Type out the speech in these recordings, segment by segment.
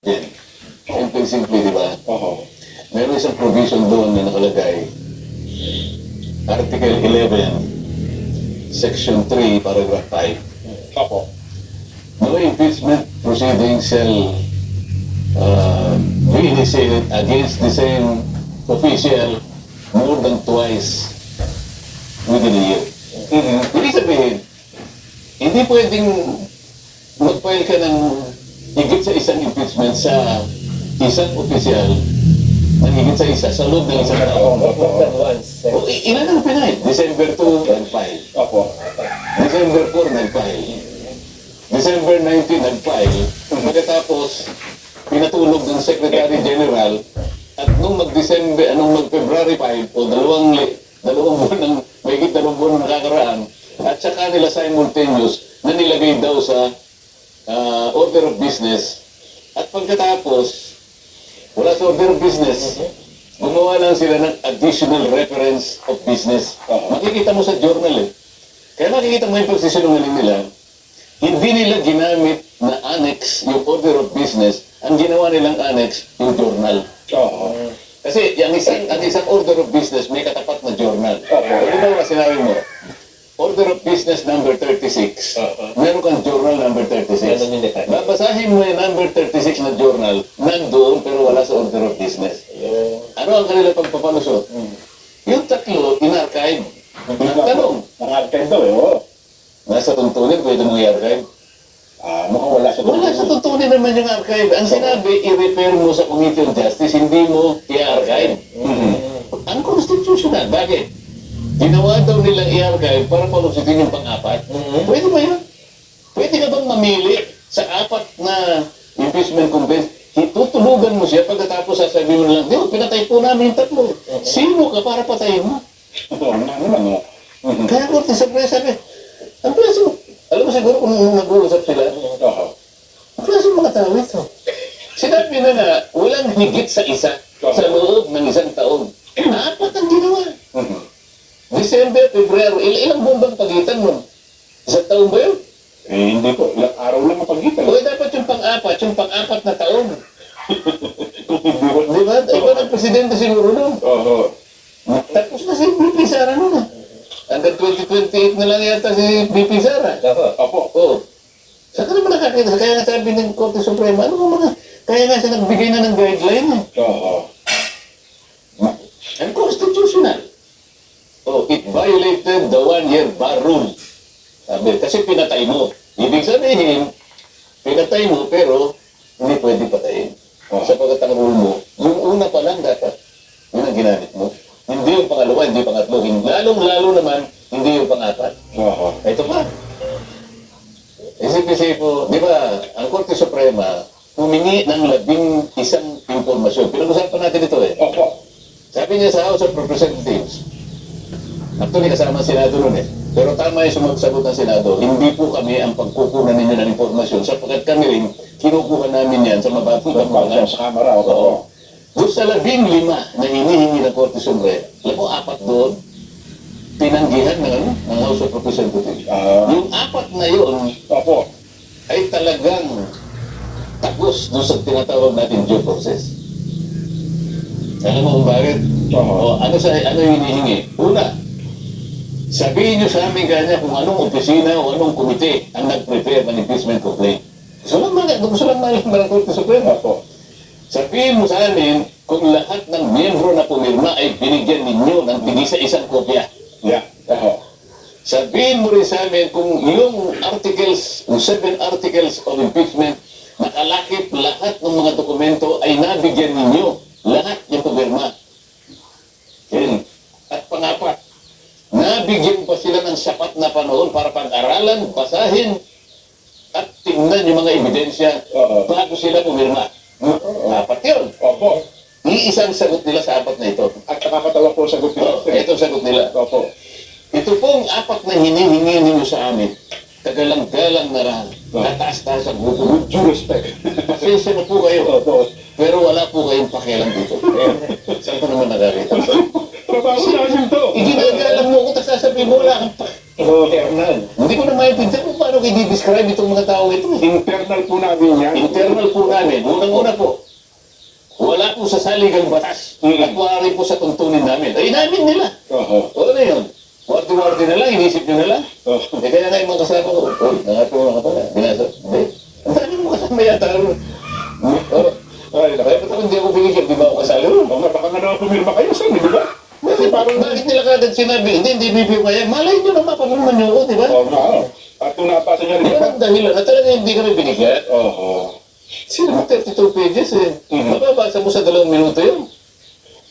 Yan. Simple-simple, di ba? Oo. Meron isang provision doon na nakalagay. Article 11, Section 3, Paragraph 5. Opo. No impeachment proceedings shall uh, be initiated against the same official more than twice within a year. Ibig sabihin, hindi pwedeng mag-file ka ng higit sa isang impeachment sa isang opisyal na higit sa isa sa loob ng isang taon. O, ilan ang pinay? December 2, nag-file. Opo. December 4, nag-file. December 19, nag-file. Pagkatapos, pinatulog ng Secretary General at nung mag-December, anong mag-February 5 o dalawang, dalawang buwan ng, may dalawang buwan na nakakaraan, at saka nila simultaneous na nilagay daw sa ah, order of business. At pagkatapos, wala sa order of business, gumawa lang sila ng additional reference of business. Makikita mo sa journal eh. Kaya makikita mo yung pagsisinungaling nila, hindi nila ginamit na annex yung order of business, ang ginawa nilang annex yung journal. Oo. Kasi yung isang, ang isang order of business may katapat na journal. Okay. Ano ba ang sinabi mo? Business number 36. Oo. Meron kang journal number 36. Ganun yung detalye. Babasahin mo yung number 36 na journal, nandoon pero wala sa order of business. Yung, Ano ang kanila pagpapalusot? Yung tatlo, in-archive. Ang tanong, Nang-archive daw eh, oo. nasa tuntunin, pwede mong i-archive. Ah, mukhang wala sa Wala sa tuntunin naman yung archive. Ang sinabi, i-refer mo sa Committee on Justice, hindi mo i-archive. Ang constitutional, bakit? Ginawa daw nilang i-archive para palusitin yung pang-apat. Pwede ba yun? Pwede ka bang mamili sa apat na impeachment complaints? Tutulugan mo siya pagkatapos sasabihin mo lang, di pinatay po namin yung tatlo. Sino ka para patayin mo? Mhm. Kaya ko, sa presa sabi, ang mo, alam mo siguro kung nag-uusap sila, ang klase mga tao ito. Sinabi na na, walang higit sa isa sa loob ng isang taon. Apat ang ginawa. Mhm. February, il ilang buwan bang pagitan nun? Isang taon ba yun? Eh, hindi po. Ilang araw lang ang pagitan. O dapat yung pang-apat, yung pang-apat na taon. Di ba? Ikaw ang presidente siguro nun. Oo. Tapos na si BP Sara nun ah. Hanggang 2028 na lang yata si BP Sara. ako, Opo. Oo. Saan ka naman nakakita? Kaya nga sabi ng Korte Suprema, ano mga, kaya nga siya nagbigay na ng guideline eh. Oo. Violated the one-year bar rule. Sabi, kasi pinatay mo. Ibig sabihin, pinatay mo pero hindi pwede patayin. Oh. Sapagkat ang rule mo, yung una pa lang dapat, yun ang ginamit mo. Hindi yung pangalawa, hindi yung pangatlo. Lalong-lalo naman, hindi yung pangapat. Oo. Ito pa. Isip-isip po, di ba, ang Korte Suprema, humingi ng labing isang impormasyon. Pinag-usapan natin ito eh. Opo. Sabi niya sa House of Representatives, actually kasama ang Senado nun eh, pero tama yung sumasagot ng Senado, hindi po kami ang pagkukunan ninyo ng impormasyon sapagkat kami rin, kinukuha namin yan sa mababang pampangan. sa kamera. Oo. Oo. Doon sa labing lima na hinihingi ng Korte Suprema, alam mo, apat doon, pinanggihan ng, ano, ng House of Representatives. Ah. Yung apat na yun Opo. ay talagang tapos doon sa tinatawag natin due process. Alam mo kung bakit? O, Oo. ano sa ano yung hinihingi? Una, sabihin nyo sa amin kanya kung anong opisina o anong komite ang nag-prepare ng impeachment complaint. Gusto lang mga, gusto lang malaman ng Korte Suprema. Opo. Sabihin mo sa amin kung lahat ng miyembro na pumirma ay binigyan ninyo ng tigil sa isang kopya. Yeah. Oo. Sabihin mo rin sa amin kung yung articles, yung seven articles of impeachment, nakalakip lahat ng mga dokumento ay nabigyan ninyo. Lahat yung pumirma. Yan. At pangapat, nabigyan pa sila ng sapat na panahon para pag-aralan, basahin, at tingnan yung mga ebidensya Oo. bago sila pumirma. Apat yun. Opo. Iisang sagot nila sa apat na ito. At nakakatawa po sagot Oh, nila. ito ang sagot nila. Opo. Ito pong apat na hinihingi ninyo sa amin, tagalang-galang na rahan, kataas-taas ang grupo. With due respect. Pasensya na po kayo, Opo. pero wala po kayong pakialam dito. Saan ko naman nakakita? Trabaho namin to. Iginagalang mo ko, tapos sasabihin mo wala kang pa. Oo. Eternal. Hindi ko na maintindihan kung paano kayo describe itong mga tao ito. eh. Internal po namin yan. Internal po namin, unang-una po, wala po sa saligang batas Mm. at wala rin po sa tuntunin namin. Ay, namin nila. Oo. O ano yun? Warti-warti na lang, inisip nyo na lang. Oo. Eh, kaya nga yung mga kasama ko, oh, nakatulong ka pala. Binasa. Hindi. Ang dami mo kasama yata. ron. Oh, Ay, kaya ba't ako hindi ako binigyan? Di ba ako kasali ron? Oo nga, baka nga naman pumirma kayo sa di ba? Kasi parang bakit nila kagad sinabi, hindi, hindi bibigyan kaya. Malay nyo naman, pagkaman nyo ako, di ba? Oo oo. At kung napasa niya rin, Yan ang dahilan na talaga hindi kami binigyan. Oo. Sino 32 pages eh. Mhm. Mababasa mo sa dalawang minuto yun.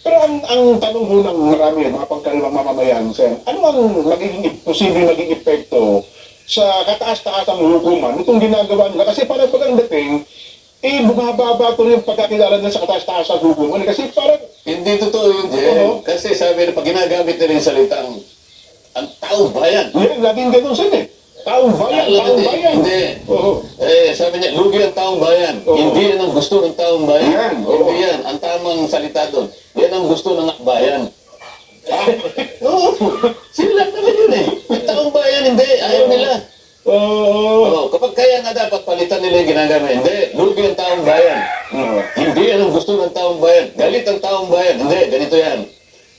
Pero ang, ang tanong ho ng marami, mga pangkaribang mamamayan, Sen, ano ang magiging posibleng maging epekto sa kataas-taasang hukuman itong ginagawa nila? Kasi parang pag ang dating, eh, bumababa to yung pagkakilala nila sa kataas-taasang hukuman. Kasi parang, Hindi totoo yun, Jen. Oo. Kasi sabi na pag ginagamit nila yung salitang ang taong bayan. yan, laging ganun, Sen eh. Taong bayan, Alam taong natin, bayan. Hindi. Oo. Eh, sabi niya, lugi ang taong bayan. Oo. Hindi yan ang gusto ng taong bayan. Yan, oo. Hindi yan. Ang tamang salita doon. Yan ang gusto ng akbayan. Ah, Oo. Sila lang naman yun eh. Ang taong bayan, hindi. Ayaw nila. Oo. Oo. Kapag kaya nga dapat palitan nila yung ginagawa. Hindi. Lugi ang taong bayan. Oo. Hindi yan ang gusto ng taong bayan. Galit ang taong bayan. Hindi. Ganito yan.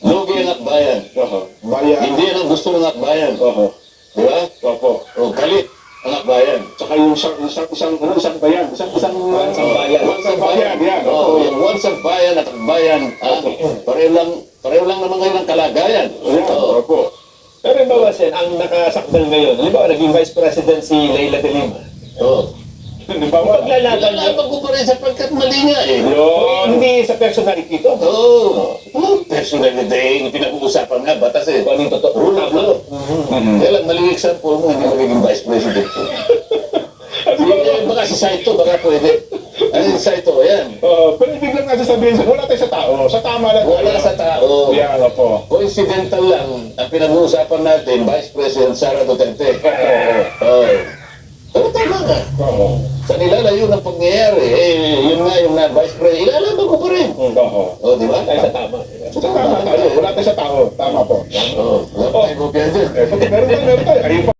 Lugi ang akbayan. Oo. Bayan. Hindi yan ang gusto ng akbayan. Oo. Di ba? Opo. O, galit ang akbayan. Tsaka yung isang, isang, isang, ano, isang bayan. Isang, isang, Isang bayan. Isang bayan, yan. Oo, Oo. yung once ang bayan at ang bayan, ah, pareho lang, pareho lang naman kayo ng kalagayan. Sen, ang nakasakdal ngayon, halimbawa naging Vice President si Leila de Lima. Oo. Di ba? Wala. Paglalaban niya, Lalaban ko pa rin sapagkat mali nga eh. Yun. hindi sa personality to. Oo. Oh, personality, yung pinag-uusapan nga, batas eh. Kung ano yung totoo. Rule of law. Mhm. Kaya lang, mali example mo, hindi magiging vice president. Eh, baka si Saito, baka pwede. Ano si Saito, ayan. Uh, pero ibig lang natin sabihin, wala tayo sa tao. Sa tama lang. Wala sa tao. Yan, opo. Coincidental lang, ang pinag-uusapan natin, Vice President Sara Duterte. Oo. Oo. Pero tama nga. Oo. Sa nilalayo ng pangyayari, eh, yun nga yung na Vice President, ilalaban ko pa rin. Oo. O, di ba? Tayo sa tama. Sa tama tayo. Wala tayo sa tao. Tama po. Oo. Wala pa tayo kopya dyan. Eh, meron tayo, meron tayo. Ayun pa.